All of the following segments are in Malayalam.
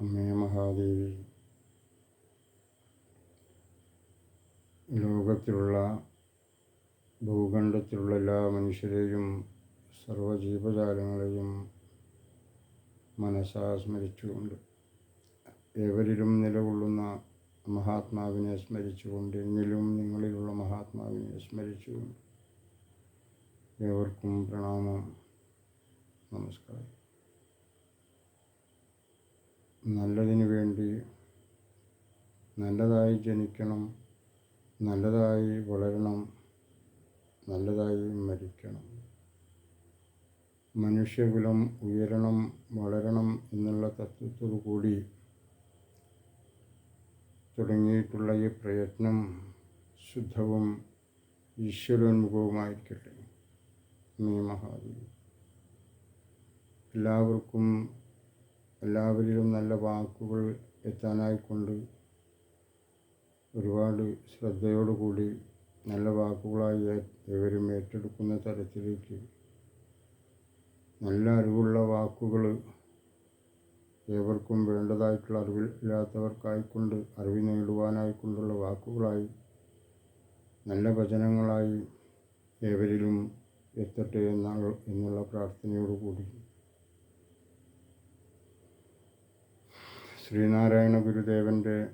അമ്മേ മഹാദേവി. ലോകത്തിലുള്ള ഭൂഖണ്ഡത്തിലുള്ള എല്ലാ മനുഷ്യരെയും സർവജീവജാലങ്ങളെയും മനസ്സാ സ്മരിച്ചുകൊണ്ട് ഏവരിലും നിലകൊള്ളുന്ന മഹാത്മാവിനെ സ്മരിച്ചുകൊണ്ട് എന്നിലും നിങ്ങളിലുള്ള മഹാത്മാവിനെ സ്മരിച്ചുകൊണ്ട് ഏവർക്കും പ്രണാമം. നമസ്കാരം. നല്ലതിനു വേണ്ടി നല്ലതായി ജനിക്കണം നല്ലതായി വളരണം നല്ലതായി മരിക്കണം. മനുഷ്യകുലം ഉയരണം വളരണം എന്നുള്ള തത്വത്തോടു കൂടി തുടങ്ങിയിട്ടുള്ള ഈ പ്രയത്നം ശുദ്ധവും ഈശ്വരോന്മുഖവുമായിരിക്കട്ടെ. മീ മഹാദേവി. എല്ലാവർക്കും എല്ലാവരിലും നല്ല വാക്കുകൾ എത്താനായിക്കൊണ്ട് ഒരുപാട് ശ്രദ്ധയോടുകൂടി നല്ല വാക്കുകളായി ഏവരും ഏറ്റെടുക്കുന്ന തരത്തിലേക്ക് നല്ല അറിവുള്ള വാക്കുകൾ ഏവർക്കും വേണ്ടതായിട്ടുള്ള അറിവില്ലാത്തവർക്കായിക്കൊണ്ട് അറിവ് നേടുവാനായിക്കൊണ്ടുള്ള വാക്കുകളായി നല്ല വചനങ്ങളായി ഏവരിലും എത്തട്ടെ എന്നുള്ള പ്രാർത്ഥനയോടുകൂടി. ശ്രീനാരായണ ഗുരുദേവന്റെ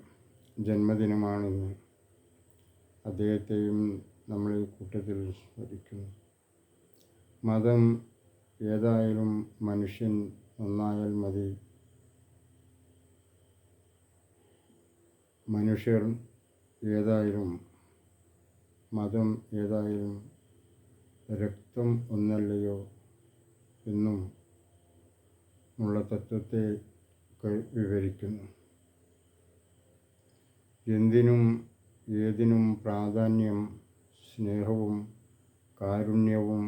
ജന്മദിനമാണിന്ന് അദ്ദേഹത്തെയും നമ്മൾ ഈ കൂട്ടത്തിൽ സ്മരിക്കുന്നു. മതം ഏതായാലും മനുഷ്യൻ നന്നായാൽ മതി. മനുഷ്യർ ഏതായാലും മതം ഏതായാലും രക്തം ഒന്നല്ലയോ എന്നും ഉള്ള തത്വത്തെ വിവരിക്കുന്നു. എന്തിനും ഏതിനും പ്രാധാന്യം സ്നേഹവും കാരുണ്യവും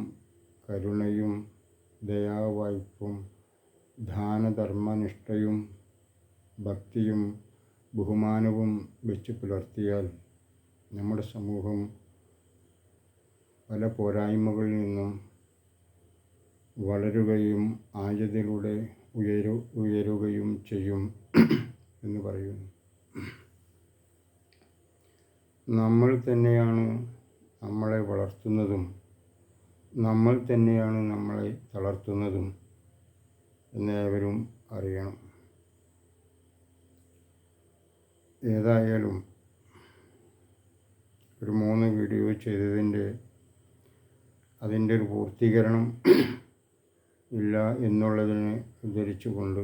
കരുണയും ദയാവായ്പും ദാനധർമ്മനിഷ്ഠയും ഭക്തിയും ബഹുമാനവും വെച്ച് പുലർത്തിയാൽ നമ്മുടെ സമൂഹം പല പോരായ്മകളിൽ നിന്നും വളരുകയും ആയതിലൂടെ ഉയരു ഉയരുകയും ചെയ്യും എന്ന് പറയുന്നു. നമ്മൾ തന്നെയാണ് നമ്മളെ വളർത്തുന്നതും നമ്മൾ തന്നെയാണ് നമ്മളെ തളർത്തുന്നതും എന്നേവരും അറിയണം. ഏതായാലും ഒരു മൂന്ന് വീഡിയോ ചെയ്തതിന്റെ അതിന്റെ ഒരു പൂർത്തീകരണം ഇല്ല എന്നുള്ളതിനെ ഉദ്ധരിച്ചുകൊണ്ട്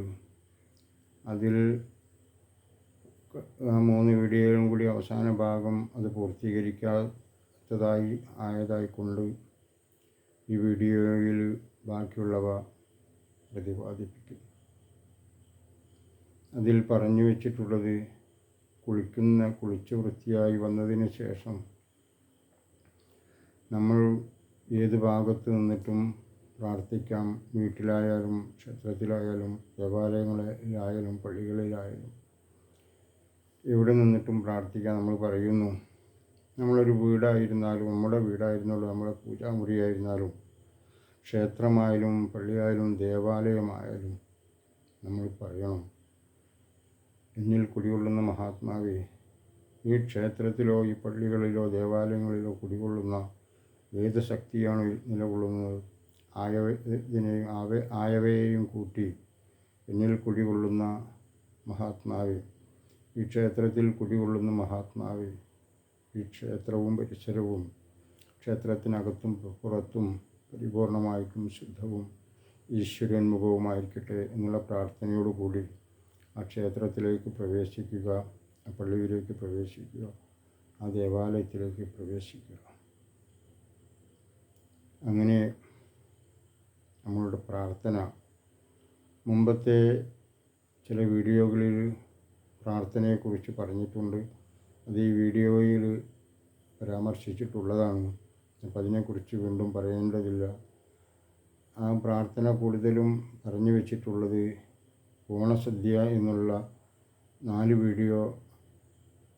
അതിൽ ആ മൂന്ന് വീഡിയോയിലും കൂടി അവസാന ഭാഗം അത് പൂർത്തീകരിക്കാത്തതായി ആയതായിക്കൊണ്ട് ഈ വീഡിയോയിൽ ബാക്കിയുള്ളവ പ്രതിപാദിപ്പിക്കും. അതിൽ പറഞ്ഞു വച്ചിട്ടുള്ളത് കുളിക്കുന്ന കുളിച്ച് വൃത്തിയായി വന്നതിന് ശേഷം നമ്മൾ ഏത് ഭാഗത്ത് നിന്നിട്ടും പ്രാർത്ഥിക്കാം. വീട്ടിലായാലും ക്ഷേത്രത്തിലായാലും ദേവാലയങ്ങളിലായാലും പള്ളികളിലായാലും. എവിടെ നിന്നിട്ടും പ്രാർത്ഥിക്കാൻ നമ്മൾ പറയുന്നു നമ്മളൊരു വീടായിരുന്നാലും നമ്മുടെ വീടായിരുന്നാലും നമ്മുടെ പൂജാമുറിയായിരുന്നാലും ക്ഷേത്രമായാലും പള്ളിയായാലും ദേവാലയമായാലും നമ്മൾ പറയണം. എന്നിൽ കുടികൊള്ളുന്ന മഹാത്മാവേ ഈ ക്ഷേത്രത്തിലോ ഈ പള്ളികളിലോ ദേവാലയങ്ങളിലോ കുടികൊള്ളുന്ന ഏത് ശക്തിയാണ് നിലകൊള്ളുന്നത്? ആയവതിനെയും ആവ ആയവയെയും കൂട്ടി എന്നിൽ കുടികൊള്ളുന്ന മഹാത്മാവേ ഈ ക്ഷേത്രത്തിൽ കുടികൊള്ളുന്ന മഹാത്മാവേ ഈ ക്ഷേത്രവും പരിസരവും ക്ഷേത്രത്തിനകത്തും പുറത്തും പരിപൂർണമായിട്ടും ശുദ്ധവും ഈശ്വരോന്മുഖവുമായിരിക്കട്ടെ എന്നുള്ള പ്രാർത്ഥനയോടുകൂടി ആ ക്ഷേത്രത്തിലേക്ക് പ്രവേശിക്കുക ആ പള്ളിയിലേക്ക് പ്രവേശിക്കുക ആ ദേവാലയത്തിലേക്ക് പ്രവേശിക്കുക. അങ്ങനെ നമ്മളുടെ പ്രാർത്ഥന. മുമ്പത്തെ ചില വീഡിയോകളിൽ പ്രാർത്ഥനയെക്കുറിച്ച് പറഞ്ഞിട്ടുണ്ട്. അത് ഈ വീഡിയോയിൽ പരാമർശിച്ചിട്ടുള്ളതാണ്. അപ്പം അതിനെക്കുറിച്ച് വീണ്ടും പറയേണ്ടതില്ല. ആ പ്രാർത്ഥന കൂടുതലും പറഞ്ഞു വെച്ചിട്ടുള്ളത് ഓണസദ്യ എന്നുള്ള നാല് വീഡിയോ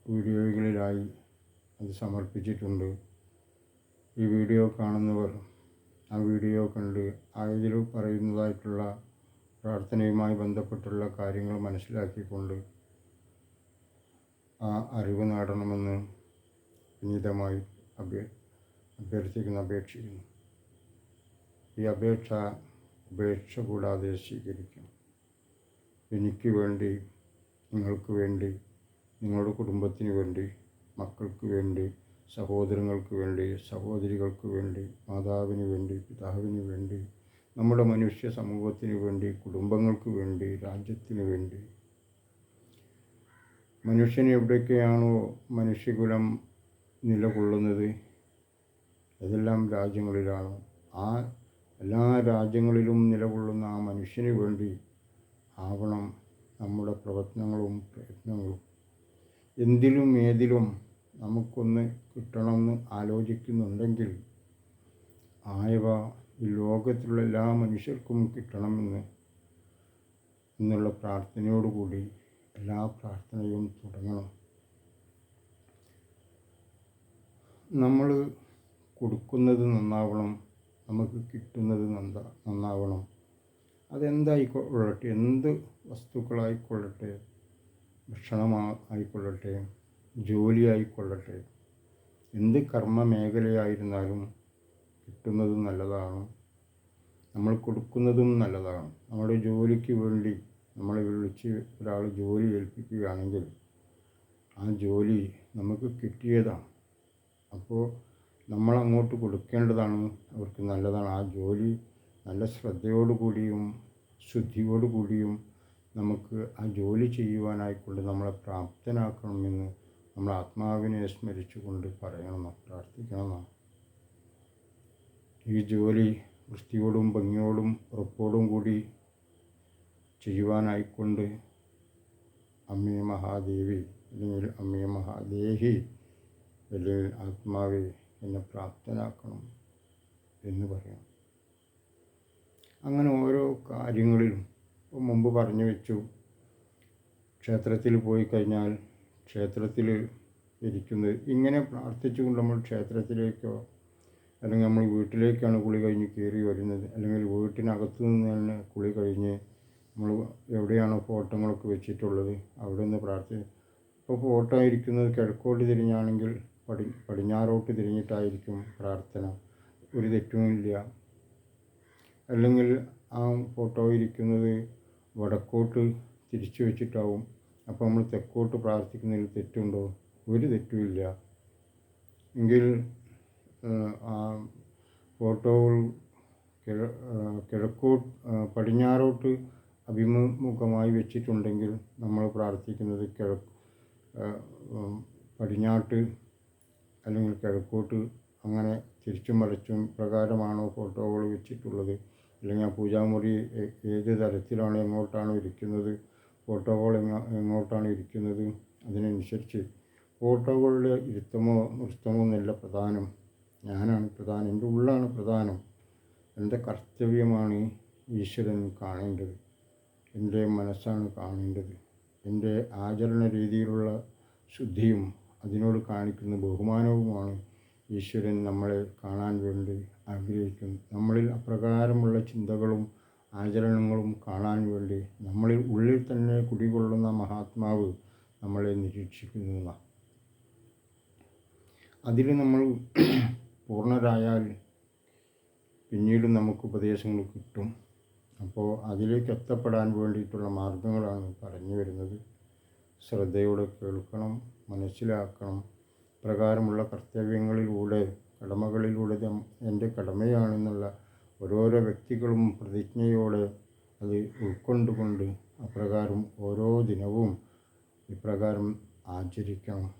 വീഡിയോകളിലായി അത് സമർപ്പിച്ചിട്ടുണ്ട്. ഈ വീഡിയോ കാണുന്നവർ ആ വീഡിയോ കണ്ട് അതിൽ പറയുന്നതായിട്ടുള്ള പ്രാർത്ഥനയുമായി ബന്ധപ്പെട്ടുള്ള കാര്യങ്ങൾ മനസ്സിലാക്കിക്കൊണ്ട് ആ അറിവ് നേടണമെന്ന് വിനീതമായി അഭ്യ അഭ്യർത്ഥിക്കുന്നു അപേക്ഷിക്കുന്നു. ഈ അപേക്ഷ ഉപേക്ഷ കൂടാതെ സ്വീകരിക്കും. എനിക്ക് വേണ്ടി നിങ്ങൾക്ക് വേണ്ടി നിങ്ങളുടെ കുടുംബത്തിന് വേണ്ടി മക്കൾക്ക് വേണ്ടി സഹോദരങ്ങൾക്ക് വേണ്ടി സഹോദരികൾക്ക് വേണ്ടി മാതാവിന് വേണ്ടി പിതാവിന് വേണ്ടി നമ്മുടെ മനുഷ്യ സമൂഹത്തിന് വേണ്ടി കുടുംബങ്ങൾക്ക് വേണ്ടി രാജ്യത്തിന് വേണ്ടി. മനുഷ്യൻ എവിടെയൊക്കെയാണോ മനുഷ്യകുലം നിലകൊള്ളുന്നത്? അതെല്ലാം രാജ്യങ്ങളിലാണ്. ആ എല്ലാ രാജ്യങ്ങളിലും നിലകൊള്ളുന്ന ആ മനുഷ്യന് വേണ്ടി ആവണം നമ്മുടെ പ്രവർത്തനങ്ങളും പ്രയത്നങ്ങളും. എന്തിലും ഏതിലും നമുക്കൊന്ന് കിട്ടണമെന്ന് ആലോചിക്കുന്നുണ്ടെങ്കിൽ ആയവ ഈ ലോകത്തിലുള്ള എല്ലാ മനുഷ്യർക്കും കിട്ടണമെന്ന് എന്നുള്ള പ്രാർത്ഥനയോടുകൂടി എല്ലാ പ്രാർത്ഥനയും തുടങ്ങണം. നമ്മൾ കൊടുക്കുന്നത് നന്നാവണം നമുക്ക് കിട്ടുന്നത് നന്നാ നന്നാവണം. അതെന്തായിക്കൊള്ളട്ടെ? എന്ത് വസ്തുക്കളായിക്കൊള്ളട്ടെ? ഭക്ഷണമാ ആയിക്കൊള്ളട്ടെ? ജോലി ആയിക്കൊള്ളട്ടെ എന്ത് കർമ്മ മേഖലയായിരുന്നാലും കിട്ടുന്നത് നല്ലതാണ്. നമ്മൾ കൊടുക്കുന്നതും നല്ലതാണ്. നമ്മുടെ ജോലിക്ക് വേണ്ടി നമ്മളെ വിളിച്ച് ഒരാൾ ജോലി ഏൽപ്പിക്കുകയാണെങ്കിൽ ആ ജോലി നമുക്ക് കിട്ടിയതാണ്. അപ്പോൾ നമ്മൾ അങ്ങോട്ട് കൊടുക്കേണ്ടതാണ്. അവർക്ക് നല്ലതാണ്. ആ ജോലി നല്ല ശ്രദ്ധയോടുകൂടിയും ശുദ്ധിയോടുകൂടിയും നമുക്ക് ആ ജോലി ചെയ്യുവാനായിക്കൊണ്ട് നമ്മളെ പ്രാപ്തനാക്കണമെന്ന് നമ്മൾ ആത്മാവിനെ സ്മരിച്ചുകൊണ്ട് പറയണം പ്രാർത്ഥിക്കണം ഈ ജോലി വൃത്തിയോടും ഭംഗിയോടും ഉറപ്പോടും കൂടി ചെയ്യുവാനായിക്കൊണ്ട് അമ്മേ മഹാദേവി അല്ലെങ്കിൽ അമ്മേ മഹാദേഹി അല്ലെങ്കിൽ ആത്മാവെ എന്നെ പ്രാപ്തനാക്കണം എന്ന് പറയാം അങ്ങനെ ഓരോ കാര്യങ്ങളിലും മുമ്പ് പറഞ്ഞു വെച്ചു ക്ഷേത്രത്തിൽ പോയി കഴിഞ്ഞാൽ ക്ഷേത്രത്തിൽ ഇരിക്കുന്നത്. ഇങ്ങനെ പ്രാർത്ഥിച്ചുകൊണ്ട് നമ്മൾ ക്ഷേത്രത്തിലേക്കോ അല്ലെങ്കിൽ നമ്മൾ വീട്ടിലേക്കാണ് കുളി കഴിഞ്ഞ് കയറി വരുന്നത്. അല്ലെങ്കിൽ വീട്ടിനകത്തു നിന്ന് തന്നെ കുളി കഴിഞ്ഞ് നമ്മൾ എവിടെയാണോ ഫോട്ടോകളൊക്കെ വെച്ചിട്ടുള്ളത് അവിടെ നിന്ന് പ്രാർത്ഥി ഇപ്പോൾ ഫോട്ടോ ഇരിക്കുന്നത് കിഴക്കോട്ട് തിരിഞ്ഞാണെങ്കിൽ പടി പടിഞ്ഞാറോട്ട് തിരിഞ്ഞിട്ടായിരിക്കും പ്രാർത്ഥന. ഒരു തെറ്റുമില്ല അല്ലെങ്കിൽ ആ ഫോട്ടോ ഇരിക്കുന്നത് വടക്കോട്ട് തിരിച്ചു വെച്ചിട്ടാവും അപ്പോൾ നമ്മൾ തെക്കോട്ട് പ്രാർത്ഥിക്കുന്നതിൽ തെറ്റുണ്ടോ? ഒരു തെറ്റുമില്ല എങ്കിൽ ആ ഫോട്ടോകൾ കിഴ കിഴക്കോട്ട് പടിഞ്ഞാറോട്ട് അഭിമുഖമായി വെച്ചിട്ടുണ്ടെങ്കിൽ നമ്മൾ പ്രാർത്ഥിക്കുന്നത് കിഴക്ക് പടിഞ്ഞാട്ട് അല്ലെങ്കിൽ കിഴക്കോട്ട് അങ്ങനെ തിരിച്ചും മറിച്ചും പ്രകാരമാണോ ഫോട്ടോകൾ വെച്ചിട്ടുള്ളത്? അല്ലെങ്കിൽ ആ പൂജാമുറി ഏത് തരത്തിലാണ് എങ്ങോട്ടാണ് ഇരിക്കുന്നത്? ഫോട്ടോകൾ എങ്ങ എങ്ങോട്ടാണ് ഇരിക്കുന്നത്? അതിനനുസരിച്ച് ഫോട്ടോകളുടെ ഇരുത്തമോ നൃത്തമോ എന്നല്ല പ്രധാനം. ഞാനാണ് പ്രധാനം. എന്റെ ഉള്ളാണ് പ്രധാനം. എന്റെ കർത്തവ്യമാണ് ഈശ്വരൻ കാണേണ്ടത്. എന്റെ മനസ്സാണ് കാണേണ്ടത്. എന്റെ ആചരണ രീതിയിലുള്ള ശുദ്ധിയും അതിനോട് കാണിക്കുന്ന ബഹുമാനവുമാണ് ഈശ്വരൻ നമ്മളെ കാണാൻ വേണ്ടി ആഗ്രഹിക്കുന്നത് നമ്മളിൽ അപ്രകാരമുള്ള ചിന്തകളും ആചരണങ്ങളും കാണാൻ വേണ്ടി നമ്മളിൽ ഉള്ളിൽ തന്നെ കുടികൊള്ളുന്ന മഹാത്മാവ് നമ്മളെ നിരീക്ഷിക്കുന്നതാണ് അതിൽ നമ്മൾ പൂർണരായാൽ പിന്നീട് നമുക്ക് ഉപദേശങ്ങൾ കിട്ടും. അപ്പോൾ അതിലേക്ക് എത്തപ്പെടാൻ വേണ്ടിയിട്ടുള്ള മാർഗങ്ങളാണ് പറഞ്ഞു വരുന്നത്. ശ്രദ്ധയോടെ കേൾക്കണം മനസ്സിലാക്കണം. പ്രകാരമുള്ള കർത്തവ്യങ്ങളിലൂടെ കടമകളിലൂടെ എന്റെ കടമയാണെന്നുള്ള ഓരോരോ വ്യക്തികളും പ്രതിജ്ഞയോടെ അത് ഉൾക്കൊണ്ടുകൊണ്ട് അപ്രകാരം ഓരോ ദിനവും ഇപ്രകാരം ആചരിക്കണം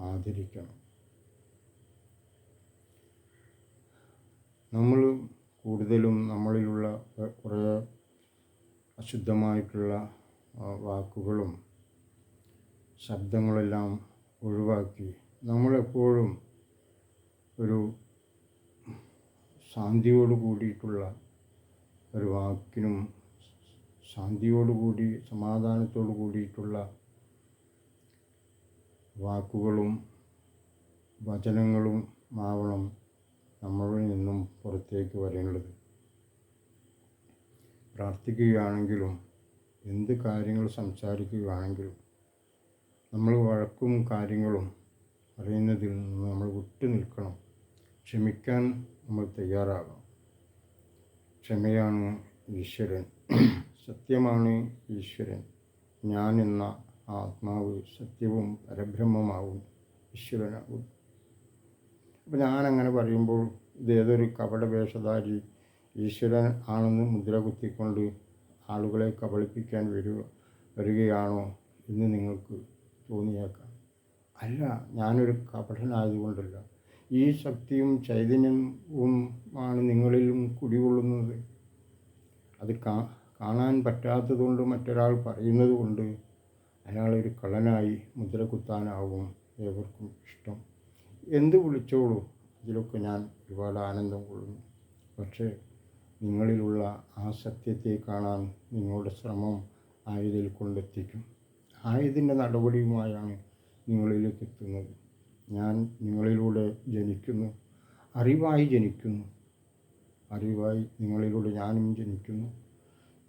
ആദരിക്കണം നമ്മൾ കൂടുതലും നമ്മളിലുള്ള കുറേ അശുദ്ധമായിട്ടുള്ള വാക്കുകളും ശബ്ദങ്ങളെല്ലാം ഒഴിവാക്കി നമ്മളെപ്പോഴും ഒരു ശാന്തിയോട് കൂടിയിട്ടുള്ള ഒരു വാക്കിനും ശാന്തിയോട് കൂടി സമാധാനത്തോട് കൂടിയിട്ടുള്ള വാക്കുകളും വചനങ്ങളും ആവണം നമ്മളിൽ നിന്നും പുറത്തേക്ക് വരേണ്ടത്. പ്രാർത്ഥിക്കുകയാണെങ്കിലും എന്ത് കാര്യങ്ങൾ സംസാരിക്കുകയാണെങ്കിലും നമ്മൾ വഴക്കും കാര്യങ്ങളും അറിയുന്നതിൽ നിന്ന് നമ്മൾ വിട്ടു നിൽക്കണം. ക്ഷമിക്കാൻ നമ്മൾ തയ്യാറാകണം. ക്ഷമയാണ് ഈശ്വരൻ. സത്യമാണ് ഈശ്വരൻ. ഞാൻ എന്ന ആത്മാവ് സത്യവും പരബ്രഹ്മമാവും ഈശ്വരനാകും. അപ്പോൾ ഞാനങ്ങനെ പറയുമ്പോൾ ഇത് ഏതൊരു കപട വേഷധാരി ഈശ്വരൻ ആണെന്ന് മുദ്ര കുത്തിക്കൊണ്ട് ആളുകളെ കബളിപ്പിക്കാൻ വരിക വരികയാണോ എന്ന് നിങ്ങൾക്ക് തോന്നിയേക്കാം. അല്ല ഞാനൊരു കപടനായതുകൊണ്ടല്ല. ഈ ശക്തിയും ചൈതന്യവും ആണ് നിങ്ങളിലും കുടികൊള്ളുന്നത്. അത് കാ കാണാൻ പറ്റാത്തതുകൊണ്ട് മറ്റൊരാൾ പറയുന്നത് കൊണ്ട് അയാളൊരു കള്ളനായി മുദ്ര കുത്താനാവും ഏവർക്കും ഇഷ്ടം. എന്ത് വിളിച്ചോളൂ? അതിലൊക്കെ ഞാൻ ഒരുപാട് ആനന്ദം കൊള്ളുന്നു. പക്ഷേ നിങ്ങളിലുള്ള ആ സത്യത്തെ കാണാൻ നിങ്ങളുടെ ശ്രമം ആയതിൽ കൊണ്ടെത്തിക്കും. ആയതിന്റെ നടപടിയുമായാണ് നിങ്ങളിലേക്ക് എത്തുന്നത്. ഞാൻ നിങ്ങളിലൂടെ ജനിക്കുന്നു. അറിവായി ജനിക്കുന്നു. അറിവായി നിങ്ങളിലൂടെ ഞാനും ജനിക്കുന്നു.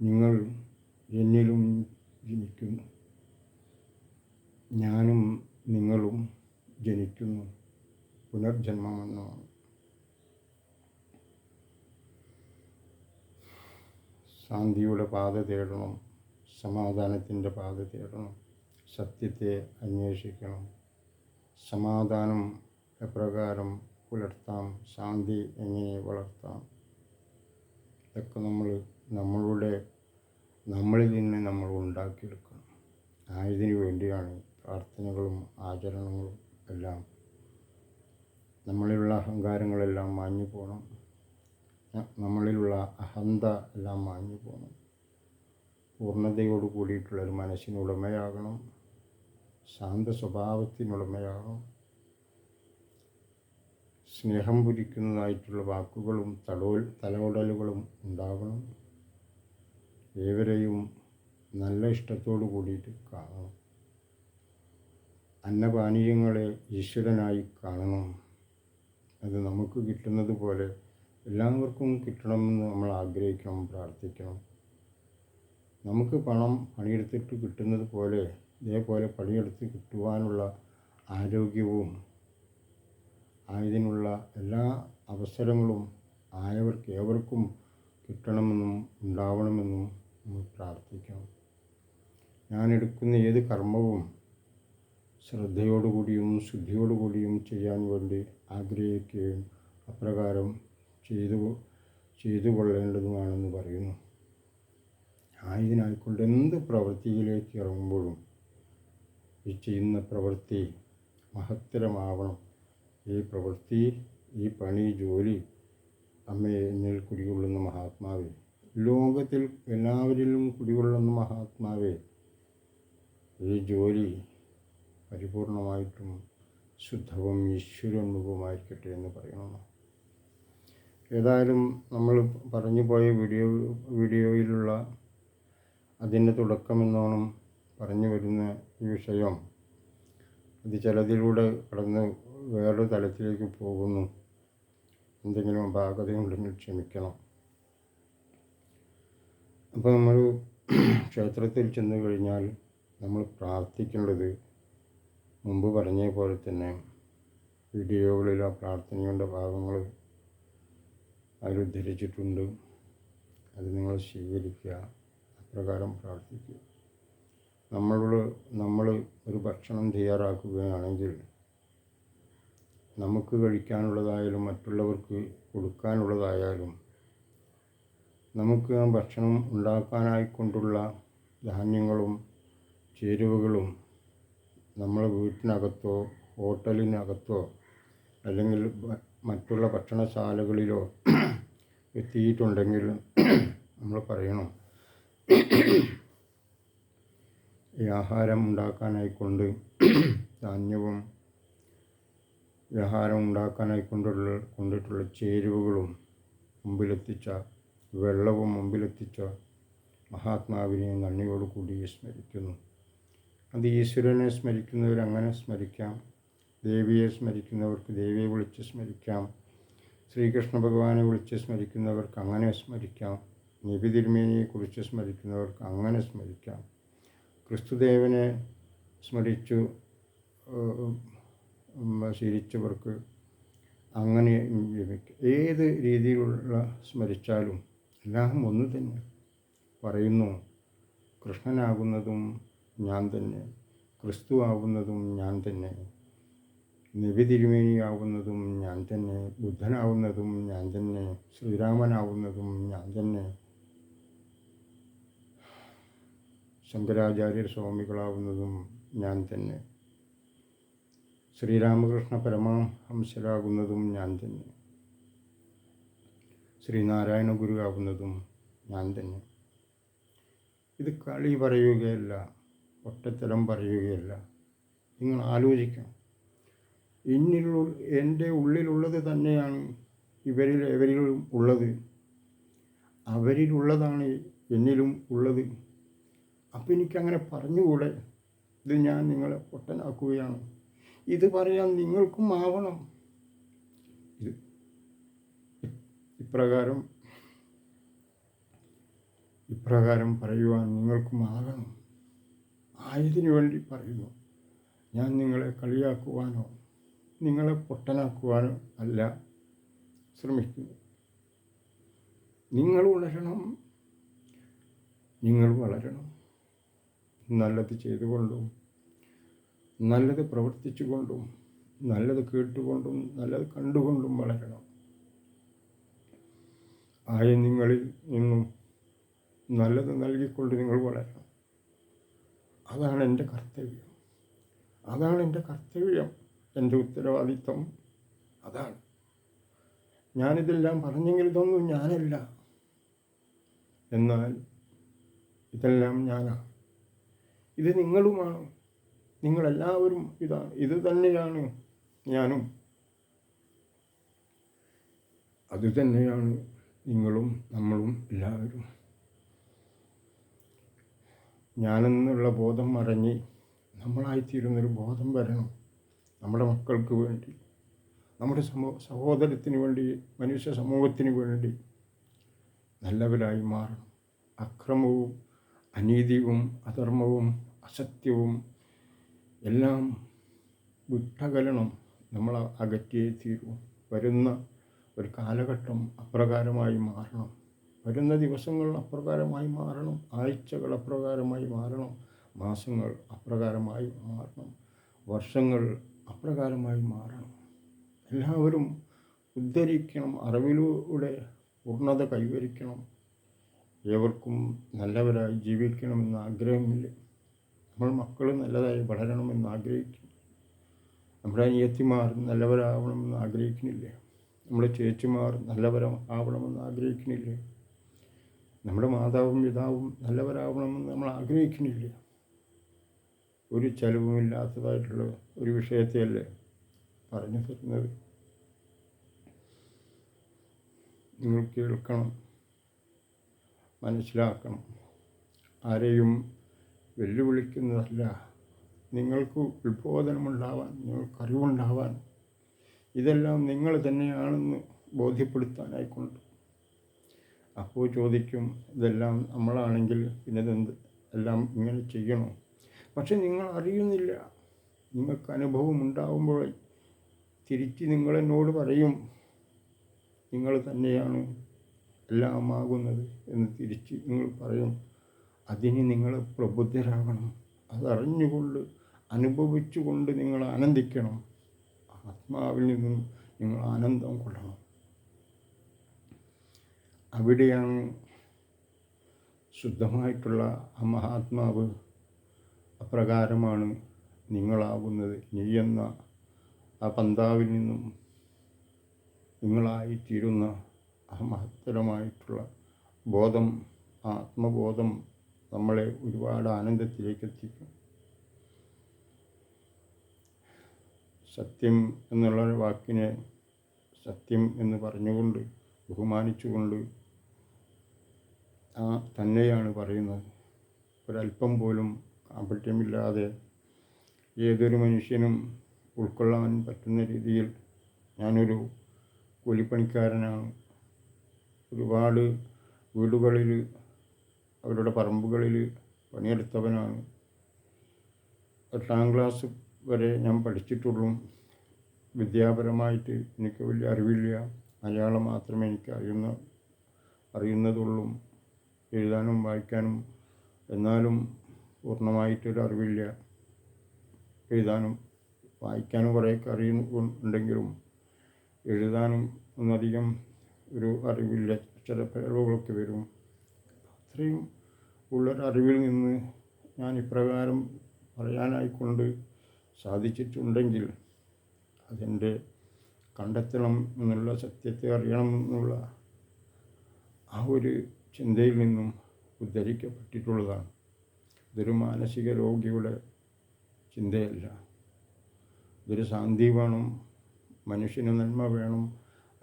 നിങ്ങൾ എന്നിലും ജനിക്കുന്നു. ഞാനും നിങ്ങളും ജനിക്കുന്നു. പുനർജന്മമെന്നാണ്. ശാന്തിയുടെ പാത തേടണം. സമാധാനത്തിന്റെ പാത തേടണം. സത്യത്തെ അന്വേഷിക്കണം. സമാധാനം എപ്രകാരം പുലർത്താം ശാന്തി എങ്ങനെ വളർത്താം? ഇതൊക്കെ നമ്മൾ നമ്മളുടെ നമ്മളിൽ നിന്ന് നമ്മൾ ഉണ്ടാക്കിയെടുക്കണം. ആയതിനു വേണ്ടിയാണ് പ്രാർത്ഥനകളും ആചരണങ്ങളും എല്ലാം. നമ്മളിലുള്ള അഹങ്കാരങ്ങളെല്ലാം മാഞ്ഞു പോകണം നമ്മളിലുള്ള അഹന്ത എല്ലാം മാഞ്ഞു പോകണം പൂർണതയോട് കൂടിയിട്ടുള്ളൊരു മനസ്സിന് മനസ്സിനുടമയാകണം ശാന്ത സ്വഭാവത്തിനുടമയാണോ സ്നേഹം പുരിക്കുന്നതായിട്ടുള്ള വാക്കുകളും തലോൽ തലോടലുകളും ഉണ്ടാകണം ഏവരെയും നല്ല ഇഷ്ടത്തോടു കൂടിയിട്ട് കാണണം. അന്നപാനീയങ്ങളെ ഈശ്വരനായി കാണണം. അത് നമുക്ക് കിട്ടുന്നത് പോലെ എല്ലാവർക്കും കിട്ടണമെന്ന് നമ്മൾ ആഗ്രഹിക്കണം പ്രാർത്ഥിക്കണം. നമുക്ക് പണം പണിയെടുത്തിട്ട് കിട്ടുന്നത് പോലെ ഇതേപോലെ പണിയെടുത്ത് കിട്ടുവാനുള്ള ആരോഗ്യവും ആയതിനുള്ള എല്ലാ അവസരങ്ങളും ആയവർക്ക് ഏവർക്കും കിട്ടണമെന്നും ഉണ്ടാവണമെന്നും നമ്മൾ പ്രാർത്ഥിക്കണം ഞാൻ എടുക്കുന്ന ഏത് കർമ്മവും ശ്രദ്ധയോടുകൂടിയും ശുദ്ധിയോടുകൂടിയും ചെയ്യാൻ വേണ്ടി ആഗ്രഹിക്കുകയും അപ്രകാരം ചെയ്തു ചെയ്തു കൊള്ളേണ്ടതുമാണെന്ന് പറയുന്നു. ആയതിനായിക്കൊണ്ട് എന്ത് പ്രവൃത്തിയിലേക്ക് ഇറങ്ങുമ്പോഴും ഈ ചെയ്യുന്ന പ്രവൃത്തി മഹത്തരമാവണം. ഈ പ്രവൃത്തി ഈ പണി ജോലി അമ്മയെ എന്നിൽ കുടികൊള്ളുന്ന മഹാത്മാവേ. ലോകത്തിൽ എല്ലാവരിലും കുടികൊള്ളുന്ന മഹാത്മാവേ. ഈ ജോലി പരിപൂർണമായിട്ടും ശുദ്ധവും ഈശ്വരോന്മുഖമായിരിക്കട്ടെ എന്ന് പറയണം ഏതായാലും നമ്മൾ പറഞ്ഞു പോയ വീഡിയോ വീഡിയോയിലുള്ള അതിന്റെ തുടക്കമെന്നോണം പറഞ്ഞു വരുന്ന ഈ വിഷയം ഇത് ചിലതിലൂടെ കടന്ന് വേറൊരു തലത്തിലേക്ക് പോകുന്നു. എന്തെങ്കിലും അപാകതയുണ്ടെങ്കിൽ ക്ഷമിക്കണം. അപ്പോൾ നമ്മൾ ക്ഷേത്രത്തിൽ ചെന്ന് കഴിഞ്ഞാൽ നമ്മൾ പ്രാർത്ഥിക്കേണ്ടത് മുമ്പ് പറഞ്ഞ പോലെ തന്നെ വീഡിയോകളിൽ ആ പ്രാർത്ഥനയുടെ ഭാഗങ്ങൾ അതിലുദ്ധരിച്ചിട്ടുണ്ട് അത് നിങ്ങൾ സ്വീകരിക്കുക. അപ്രകാരം പ്രാർത്ഥിക്കുക. നമ്മളോട് നമ്മൾ ഒരു ഭക്ഷണം തയ്യാറാക്കുകയാണെങ്കിൽ നമുക്ക് കഴിക്കാനുള്ളതായാലും മറ്റുള്ളവർക്ക് കൊടുക്കാനുള്ളതായാലും നമുക്ക് ആ ഭക്ഷണം ഉണ്ടാക്കാനായിക്കൊണ്ടുള്ള ധാന്യങ്ങളും ചേരുവകളും നമ്മളെ വീട്ടിനകത്തോ ഹോട്ടലിനകത്തോ അല്ലെങ്കിൽ മറ്റുള്ള ഭക്ഷണശാലകളിലോ എത്തിയിട്ടുണ്ടെങ്കിൽ നമ്മൾ പറയണം. ഈ ആഹാരം ഉണ്ടാക്കാനായിക്കൊണ്ട് ധാന്യവും ആഹാരം ഉണ്ടാക്കാനായിക്കൊണ്ടുള്ള കൊണ്ടിട്ടുള്ള ചേരുവകളും മുമ്പിലെത്തിച്ച വെള്ളവും മുമ്പിലെത്തിച്ച മഹാത്മാവിനെ നന്ദിയോടുകൂടി സ്മരിക്കുന്നു. അത് ഈശ്വരനെ സ്മരിക്കുന്നവർ അങ്ങനെ സ്മരിക്കാം. ദേവിയെ സ്മരിക്കുന്നവർക്ക് ദേവിയെ വിളിച്ച് സ്മരിക്കാം. ശ്രീകൃഷ്ണ ഭഗവാനെ വിളിച്ച് സ്മരിക്കുന്നവർക്ക് അങ്ങനെ സ്മരിക്കാം. നബി തിരുമേനിയെക്കുറിച്ച് സ്മരിക്കുന്നവർക്ക് അങ്ങനെ സ്മരിക്കാം. ക്രിസ്തുദേവനെ സ്മരിച്ചു ശീലിച്ചവർക്ക് അങ്ങനെ ലഭിക്കും ഏത് രീതിയിലുള്ള സ്മരിച്ചാലും എല്ലാം ഒന്ന് തന്നെ പറയുന്നു. കൃഷ്ണനാകുന്നതും ഞാൻ തന്നെ. ക്രിസ്തു ആവുന്നതും ഞാൻ തന്നെ. നബി തിരുമേനിയാവുന്നതും ഞാൻ തന്നെ. ബുദ്ധനാവുന്നതും ഞാൻ തന്നെ. ശ്രീരാമനാവുന്നതും ഞാൻ തന്നെ. ശങ്കരാചാര്യർ സ്വാമികളാവുന്നതും ഞാൻ തന്നെ. ശ്രീരാമകൃഷ്ണ പരമഹംസരാകുന്നതും ഞാൻ തന്നെ. ശ്രീനാരായണ ആവുന്നതും ഞാൻ തന്നെ. ഇത് കളി പറയുകയല്ല ഒറ്റത്തരം പറയുകയല്ല. നിങ്ങൾ ആലോചിക്കണം എന്നിലുള്ള എന്റെ ഉള്ളിലുള്ളത് തന്നെയാണ് ഇവരിൽ എവരിലും ഉള്ളത്. അവരിലുള്ളതാണ് എന്നിലും ഉള്ളത്. അപ്പം എനിക്കങ്ങനെ പറഞ്ഞുകൂടെ? ഇത് ഞാൻ നിങ്ങളെ പൊട്ടനാക്കുകയാണ്. ഇത് പറയാൻ നിങ്ങൾക്കും ആവണം. ഇത് ഇപ്രകാരം ഇപ്രകാരം പറയുവാൻ നിങ്ങൾക്കും ആകണം ആയതിനു വേണ്ടി പറയുന്നു. ഞാൻ നിങ്ങളെ കളിയാക്കുവാനോ നിങ്ങളെ പൊട്ടനാക്കുവാനോ അല്ല ശ്രമിക്കുന്നു. നിങ്ങൾ വളരണം. നിങ്ങൾ വളരണം. നല്ലത് ചെയ്തുകൊണ്ടും നല്ലത് പ്രവർത്തിച്ചുകൊണ്ടും നല്ലത് കേട്ടുകൊണ്ടും നല്ലത് കണ്ടുകൊണ്ടും വളരണം. ആയ നിങ്ങളിൽ നിന്നും നല്ലത് നൽകിക്കൊണ്ട് നിങ്ങൾ വളരണം. അതാണ് എന്റെ കർത്തവ്യം. അതാണ് എന്റെ കർത്തവ്യം. എന്റെ ഉത്തരവാദിത്വം അതാണ്. ഞാനിതെല്ലാം പറഞ്ഞെങ്കിൽ ഇതൊന്നും ഞാനല്ല. എന്നാൽ ഇതെല്ലാം ഞാനാണ്. ഇത് നിങ്ങളുമാണ്. നിങ്ങളെല്ലാവരും ഇതാണ് ഇത് തന്നെയാണ് ഞാനും. അത് തന്നെയാണ് നിങ്ങളും നമ്മളും എല്ലാവരും. ഞാനെന്നുള്ള ബോധം മറഞ്ഞ് നമ്മളായിത്തീരുന്നൊരു ബോധം വരണം നമ്മുടെ മക്കൾക്ക് വേണ്ടി നമ്മുടെ സമൂ സഹോദരത്തിന് വേണ്ടി മനുഷ്യ സമൂഹത്തിന് വേണ്ടി നല്ലവരായി മാറണം. അക്രമവും അനീതിയും അധർമ്മവും അസത്യവും എല്ലാം വിട്ടകലണം നമ്മൾ അകറ്റിയേ തീരൂ. വരുന്ന ഒരു കാലഘട്ടം അപ്രകാരമായി മാറണം. വരുന്ന ദിവസങ്ങൾ അപ്രകാരമായി മാറണം. ആഴ്ചകൾ അപ്രകാരമായി മാറണം. മാസങ്ങൾ അപ്രകാരമായി മാറണം. വർഷങ്ങൾ അപ്രകാരമായി മാറണം. എല്ലാവരും ഉദ്ധരിക്കണം. അറിവിലൂടെ പൂർണത കൈവരിക്കണം. ഏവർക്കും നല്ലവരായി ജീവിക്കണമെന്ന് ആഗ്രഹമില്ല. നമ്മൾ മക്കൾ നല്ലതായി വളരണമെന്ന് ആഗ്രഹിക്കുന്നു നമ്മുടെ അനിയത്തിമാർ നല്ലവരാവണമെന്ന് ആഗ്രഹിക്കുന്നില്ലേ? നമ്മുടെ ചേച്ചിമാർ നല്ലവരാവണമെന്ന് ആഗ്രഹിക്കുന്നില്ലേ? നമ്മുടെ മാതാവും പിതാവും നല്ലവരാവണമെന്ന് നമ്മൾ ആഗ്രഹിക്കുന്നില്ലേ? ഒരു ചെലവുമില്ലാത്തതായിട്ടുള്ള ഒരു വിഷയത്തെയല്ലേ പറഞ്ഞു തരുന്നത്? നിങ്ങൾ കേൾക്കണം. മനസ്സിലാക്കണം. ആരെയും വെല്ലുവിളിക്കുന്നതല്ല. നിങ്ങൾക്ക് ഉത്ബോധനമുണ്ടാവാൻ നിങ്ങൾക്ക് അറിവുണ്ടാവാൻ ഇതെല്ലാം നിങ്ങൾ തന്നെയാണെന്ന് ബോധ്യപ്പെടുത്താനായിക്കൊണ്ട്. അപ്പോൾ ചോദിക്കും ഇതെല്ലാം നമ്മളാണെങ്കിൽ പിന്നെ എല്ലാം ഇങ്ങനെ ചെയ്യണോ? പക്ഷെ നിങ്ങൾ അറിയുന്നില്ല. നിങ്ങൾക്ക് അനുഭവം ഉണ്ടാകുമ്പോൾ തിരിച്ച് നിങ്ങളെന്നോട് പറയും നിങ്ങൾ തന്നെയാണ് എല്ലാമാകുന്നത് എന്ന് തിരിച്ച് നിങ്ങൾ പറയും. അതിന് നിങ്ങൾ പ്രബുദ്ധരാകണം. അതറിഞ്ഞുകൊണ്ട് അനുഭവിച്ചുകൊണ്ട് നിങ്ങൾ ആനന്ദിക്കണം. ആത്മാവിൽ നിന്നും നിങ്ങൾ ആനന്ദം കൊള്ളണം. അവിടെയാണ് ശുദ്ധമായിട്ടുള്ള ആ മഹാത്മാവ് അപ്രകാരമാണ് നിങ്ങളാകുന്നത്. നീ എന്ന ആ പന്താവിൽ നിന്നും നിങ്ങളായിത്തീരുന്ന ആ മഹത്തരമായിട്ടുള്ള ബോധം ആത്മബോധം നമ്മളെ ഒരുപാട് ആനന്ദത്തിലേക്ക് എത്തിക്കും സത്യം എന്നുള്ള വാക്കിനെ സത്യം എന്ന് പറഞ്ഞുകൊണ്ട് ബഹുമാനിച്ചുകൊണ്ട് ആ തന്നെയാണ് പറയുന്നത്. ഒരല്പം പോലും കാപട്യമില്ലാതെ ഏതൊരു മനുഷ്യനും ഉൾക്കൊള്ളാൻ പറ്റുന്ന രീതിയിൽ ഞാനൊരു കൂലിപ്പണിക്കാരനാണ്. ഒരുപാട് വീടുകളിൽ അവരുടെ പറമ്പുകളിൽ പണിയെടുത്തവനാണ്. എട്ടാം ക്ലാസ് വരെ ഞാൻ പഠിച്ചിട്ടുള്ളൂ. വിദ്യാപരമായിട്ട് എനിക്ക് വലിയ അറിവില്ല. മലയാളം മാത്രമേ എനിക്ക് അറിയുന്ന അറിയുന്നതുള്ളൂ. എഴുതാനും വായിക്കാനും എന്നാലും പൂർണമായിട്ടൊരു അറിവില്ല. എഴുതാനും വായിക്കാനും കുറേയൊക്കെ അറിയുന്നുണ്ടെങ്കിലും എഴുതാനും ഒന്നധികം ഒരു അറിവില്ല. പേരുകളൊക്കെ വരും. അത്രയും ഉള്ളൊരറിവിൽ നിന്ന് ഞാൻ ഇപ്രകാരം പറയാനായിക്കൊണ്ട് സാധിച്ചിട്ടുണ്ടെങ്കിൽ അതെന്റെ കണ്ടെത്തണം എന്നുള്ള സത്യത്തെ അറിയണം എന്നുള്ള ആ ഒരു ചിന്തയിൽ നിന്നും ഉദ്ധരിക്കപ്പെട്ടിട്ടുള്ളതാണ്. ഇതൊരു മാനസിക രോഗിയുടെ ചിന്തയല്ല. ഇതൊരു ശാന്തി വേണം മനുഷ്യന് നന്മ വേണം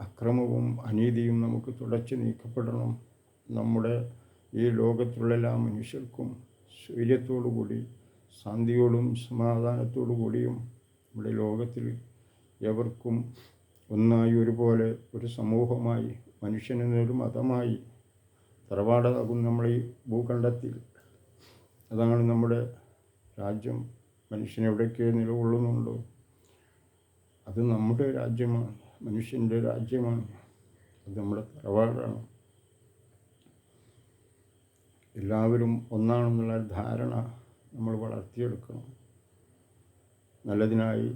അക്രമവും അനീതിയും നമുക്ക് തുടച്ചു നീക്കപ്പെടണം. നമ്മുടെ ഈ ലോകത്തുള്ള എല്ലാ മനുഷ്യർക്കും കൂടി ശാന്തിയോടും സമാധാനത്തോടു കൂടിയും നമ്മുടെ ലോകത്തിൽ എവർക്കും ഒന്നായി ഒരുപോലെ ഒരു സമൂഹമായി മനുഷ്യനെന്നൊരു മതമായി തറവാടാകും നമ്മൾ ഈ ഭൂഖണ്ഡത്തിൽ. അതാണ് നമ്മുടെ രാജ്യം. മനുഷ്യനെവിടേക്ക് നിലകൊള്ളുന്നുണ്ടോ? അത് നമ്മുടെ രാജ്യമാണ്. മനുഷ്യന്റെ രാജ്യമാണ്. അത് നമ്മുടെ തറവാടാണ്. എല്ലാവരും ഒന്നാണെന്നുള്ള ധാരണ നമ്മൾ വളർത്തിയെടുക്കണം. നല്ലതിനായി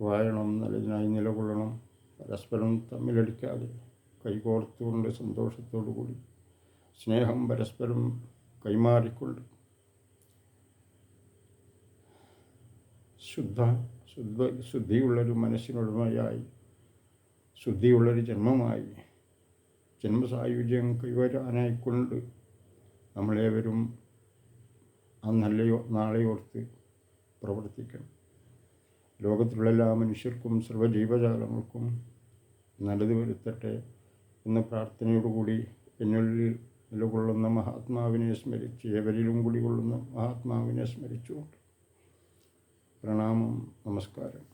വാഴണം നല്ലതിനായി നിലകൊള്ളണം പരസ്പരം തമ്മിലടിക്കാതെ കൈകോർത്തുകൊണ്ട് സന്തോഷത്തോടു കൂടി സ്നേഹം പരസ്പരം കൈമാറിക്കൊണ്ട് ശുദ്ധ ശുദ്ധ ശുദ്ധിയുള്ളൊരു മനസ്സിനുടമയായി ശുദ്ധിയുള്ളൊരു ജന്മമായി ജന്മസായുജ്യം കൈവരാനായിക്കൊണ്ട് നമ്മളേവരും ആ നല്ല നാളെയോർത്ത് പ്രവർത്തിക്കണം. ലോകത്തിലുള്ള എല്ലാ മനുഷ്യർക്കും സർവജീവജാലങ്ങൾക്കും നല്ലത് വരുത്തട്ടെ എന്ന പ്രാർത്ഥനയോടുകൂടി എന്നുള്ളിൽ നിലകൊള്ളുന്ന മഹാത്മാവിനെ സ്മരിച്ച് ഏവരിലും കൂടി കൊള്ളുന്ന മഹാത്മാവിനെ സ്മരിച്ചുകൊണ്ട് പ്രണാമം നമസ്കാരം.